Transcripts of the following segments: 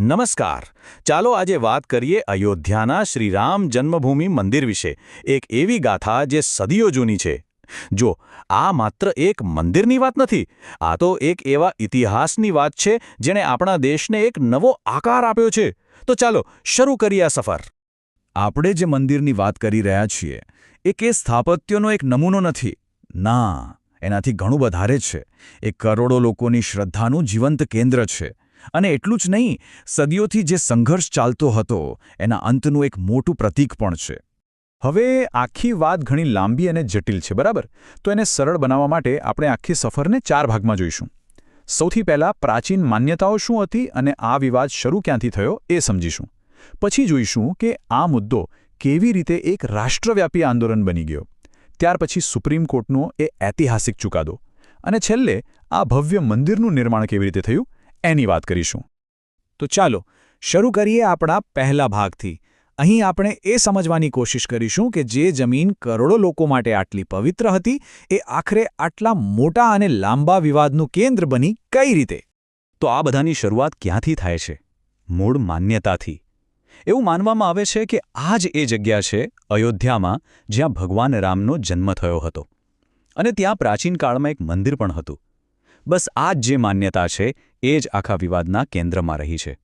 નમસ્કાર. ચાલો આજે વાત કરીએ અયોધ્યાના શ્રીરામ જન્મભૂમિ મંદિર વિશે. એક એવી ગાથા જે સદીઓ જૂની છે. જો, આ માત્ર એક મંદિરની વાત નથી, આ તો એક એવા ઇતિહાસની વાત છે જેણે આપણા દેશને એક નવો આકાર આપ્યો છે. તો ચાલો, શરૂ કરીએ આ સફર. આપણે જે મંદિરની વાત કરી રહ્યા છીએ, એ કે સ્થાપત્યનો એક નમૂનો નથી. ના, એનાથી ઘણું વધારે છે. એ કરોડો લોકોની શ્રદ્ધાનું જીવંત કેન્દ્ર છે. અને એટલું જ નહીં, સદીઓથી જે સંઘર્ષ ચાલતો હતો, એના અંતનું એક મોટું પ્રતીક પણ છે. હવે આખી વાત ઘણી લાંબી અને જટિલ છે, બરાબર? તો એને સરળ બનાવવા માટે આપણે આખી સફરને ચાર ભાગમાં જોઈશું. સૌથી પહેલાં પ્રાચીન માન્યતાઓ શું હતી અને આ વિવાદ શરૂ ક્યાંથી થયો એ સમજીશું. પછી જોઈશું કે આ મુદ્દો કેવી રીતે એક રાષ્ટ્રવ્યાપી આંદોલન બની ગયો. ત્યાર પછી સુપ્રીમ કોર્ટનો એ ઐતિહાસિક ચુકાદો. અને છેલ્લે આ ભવ્ય મંદિરનું નિર્માણ કેવી રીતે થયું? એની વાત કરીશું. તો ચાલો, શરૂ કરીએ આપણા પહેલા ભાગથી. અહીં આપણે એ સમજવાની કોશિશ કરીશું કે જે જમીન કરોડો લોકો માટે આટલી પવિત્ર હતી, એ આખરે આટલા મોટા અને લાંબા વિવાદનું કેન્દ્ર બની કઈ રીતે? તો આ બધાની શરૂઆત ક્યાંથી થાય છે? મૂળ માન્યતાથી. એવું માનવામાં આવે છે કે આ જ એ જગ્યા છે, અયોધ્યામાં, જ્યાં ભગવાન રામનો જન્મ થયો હતો. અને ત્યાં પ્રાચીન કાળમાં એક મંદિર પણ હતું. બસ આ જ જે માન્યતા છે એ જ આખા વિવાદના કેન્દ્રમાં રહી છે.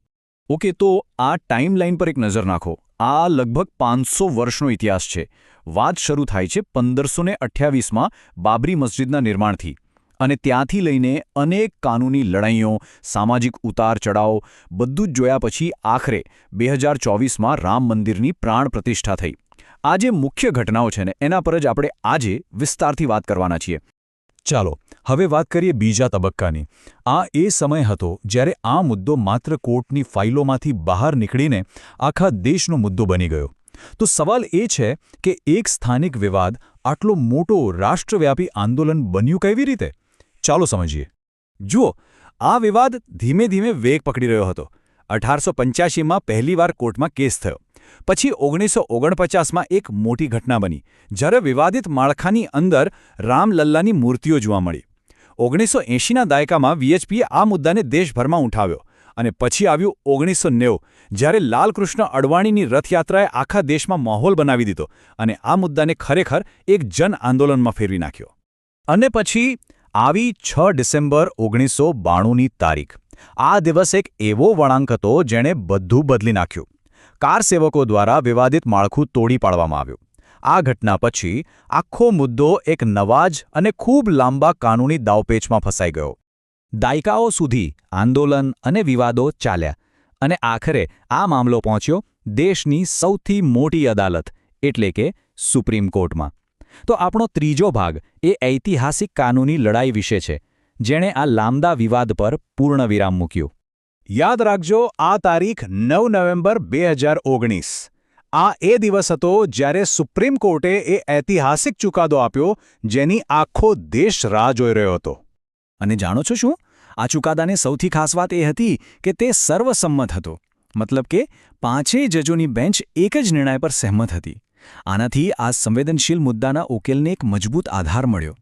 ઓકે, તો આ ટાઈમલાઈન પર એક નજર નાખો. આ લગભગ પાંચસો વર્ષનો ઇતિહાસ છે. વાત શરૂ થાય છે પંદરસો ને અઠ્યાવીસમાં બાબરી મસ્જિદના નિર્માણથી. અને ત્યાંથી લઈને અનેક કાનૂની લડાઈઓ, સામાજિક ઉતાર ચડાવ બધું જ જોયા પછી આખરે બે હજાર ચોવીસમાં રામ મંદિરની પ્રાણ પ્રતિષ્ઠા થઈ. આ જે મુખ્ય ઘટનાઓ છે ને, એના પર જ આપણે આજે વિસ્તારથી વાત કરવાના છીએ. ચાલો હવે વાત કરીએ બીજા તબક્કાની. આ એ સમય હતો જ્યારે આ મુદ્દો માત્ર કોર્ટની ફાઇલોમાંથી બહાર નીકળીને આખા દેશનો મુદ્દો બની ગયો. તો સવાલ એ છે કે એક સ્થાનિક વિવાદ આટલો મોટો રાષ્ટ્રવ્યાપી આંદોલન બન્યું કેવી રીતે? ચાલો સમજીએ. જુઓ, આ વિવાદ ધીમે ધીમે વેગ પકડી રહ્યો હતો. અઢારસો પંચ્યાસીમાં પહેલીવાર કોર્ટમાં કેસ થયો. પછી ઓગણીસો ઓગણપચાસમાં એક મોટી ઘટના બની, જ્યારે વિવાદિત માળખાની અંદર રામલલ્લાની મૂર્તિઓ જોવા મળી. ઓગણીસો એંશીના દાયકામાં વીએચપીએ આ મુદ્દાને દેશભરમાં ઉઠાવ્યો અને પછી આવ્યું ઓગણીસો નેવું જ્યારે લાલકૃષ્ણ અડવાણીની રથયાત્રાએ આખા દેશમાં માહોલ બનાવી દીધો અને આ મુદ્દાને ખરેખર એક જન આંદોલનમાં ફેરવી નાખ્યો. અને પછી આવી છ ડિસેમ્બર ઓગણીસો બાણુંની તારીખ. આ દિવસ એક એવો વળાંક હતો જેણે બધું બદલી નાખ્યું. કાર સેવકો દ્વારા વિવાદિત માળખું તોડી પાડવામાં આવ્યું. આ ઘટના પછી આખો મુદ્દો એક નવાજ અને ખૂબ લાંબા કાનૂની દાવપેચમાં ફસાઈ ગયો. દાયકાઓ સુધી આંદોલન અને વિવાદો ચાલ્યા અને આખરે આ મામલો પહોંચ્યો દેશની સૌથી મોટી અદાલત, એટલે કે સુપ્રીમ કોર્ટમાં. તો આપણો ત્રીજો ભાગ એ ઐતિહાસિક કાનૂની લડાઈ વિશે છે, જેણે આ લાંબા વિવાદ પર પૂર્ણ વિરામ મૂક્યું. યાદ રાખજો, આ તારીખ નવ નવેમ્બર બે હજાર ઓગણીસ. આ એ દિવસ હતો જ્યારે સુપ્રીમ કોર્ટે એ ઐતિહાસિક ચુકાદો આપ્યો જેની આખો દેશ રાહ જોઈ રહ્યો હતો. અને જાણો છો શું? આ ચુકાદાને સૌથી ખાસ વાત એ હતી કે તે સર્વસંમત હતો. મતલબ કે પાંચેય જજોની બેન્ચ એક જ નિર્ણય પર સહેમત હતી. આનાથી આ સંવેદનશીલ મુદ્દાના ઉકેલને એક મજબૂત આધાર મળ્યો.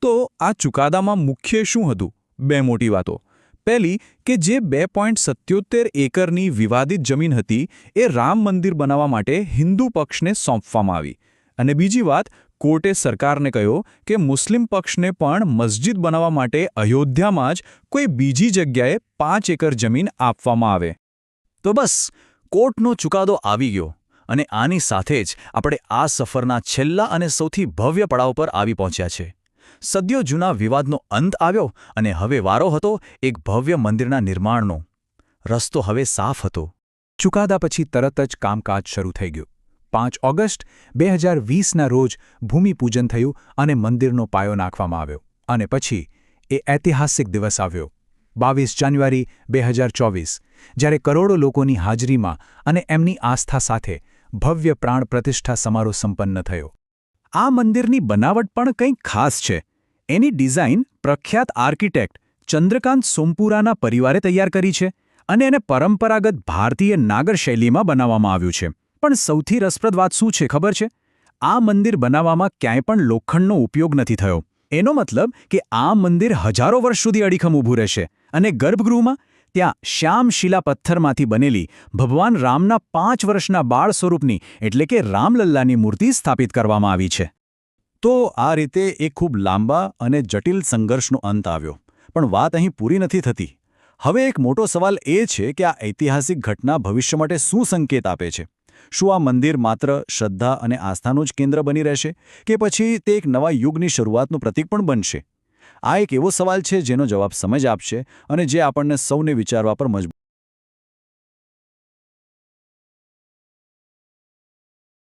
તો આ ચુકાદામાં મુખ્ય શું હતું? બે મોટી વાતો. પહેલી કે જે બે પોઈન્ટ સત્યોતેર એકરની વિવાદિત જમીન હતી, એ રામ મંદિર બનાવવા માટે હિન્દુ પક્ષને સોંપવામાં આવી. અને બીજી વાત, કોર્ટે સરકારને કહ્યો કે મુસ્લિમ પક્ષને પણ મસ્જિદ બનાવવા માટે અયોધ્યામાં જ કોઈ બીજી જગ્યાએ પાંચ એકર જમીન આપવામાં આવે. તો બસ, કોર્ટનો ચુકાદો આવી ગયો અને આની સાથે જ આપણે આ સફરના છેલ્લા અને સૌથી ભવ્ય પડાવ પર આવી પહોંચ્યા છે. સદ્યો જૂના વિવાદનો અંત આવ્યો અને હવે વારો હતો એક ભવ્ય મંદિરના નિર્માણનો. રસ્તો હવે સાફ હતો. ચુકાદા પછી તરત જ કામકાજ શરૂ થઈ ગયું. પાંચ ઓગસ્ટ બે હજાર વીસના રોજ ભૂમિપૂજન થયું અને મંદિરનો પાયો નાખવામાં આવ્યો અને પછી એ ઐતિહાસિક દિવસ આવ્યો. બાવીસ જાન્યુઆરી બે હજાર ચોવીસ, જ્યારે કરોડો લોકોની હાજરીમાં અને એમની આસ્થા સાથે ભવ્ય પ્રાણ પ્રતિષ્ઠા સમારોહ સંપન્ન થયો. આ મંદિરની બનાવટ પણ કંઈક ખાસ છે. એની ડિઝાઇન પ્રખ્યાત આર્કિટેક્ટ ચંદ્રકાંત સોમપુરાના પરિવારે તૈયાર કરી છે અને એને પરંપરાગત ભારતીય નાગર શૈલીમાં બનાવવામાં આવ્યું છે. પણ સૌથી રસપ્રદ વાત શું છે ખબર છે? આ મંદિર બનાવવામાં ક્યાંય પણ લોખંડનો ઉપયોગ નથી થયો. એનો મતલબ કે આ મંદિર હજારો વર્ષ સુધી અડીખમ ઊભું રહેશે અને ગર્ભગૃહમાં ત્યાં શ્યામશિલા પથ્થરમાંથી બનેલી ભગવાન રામના પાંચ વર્ષના બાળ સ્વરૂપની, એટલે કે રામલલ્લાની મૂર્તિ સ્થાપિત કરવામાં આવી છે. તો આ રીતે એક ખૂબ લાંબા અને જટિલ સંઘર્ષનો અંત આવ્યો. પણ વાત અહીં પૂરી નથી થતી. હવે એક મોટો સવાલ એ છે કે આ ઐતિહાસિક ઘટના ભવિષ્ય માટે શું સંકેત આપે છે? શું આ મંદિર માત્ર શ્રદ્ધા અને આસ્થાનું જ કેન્દ્ર બની રહેશે? કે પછી તે એક નવા યુગની શરૂઆતનું પ્રતીક પણ બનશે? આ એક એવો સવાલ છે જેનો જવાબ સમજ આપશે અને જે આપણને સૌને વિચારવા પર મજબૂર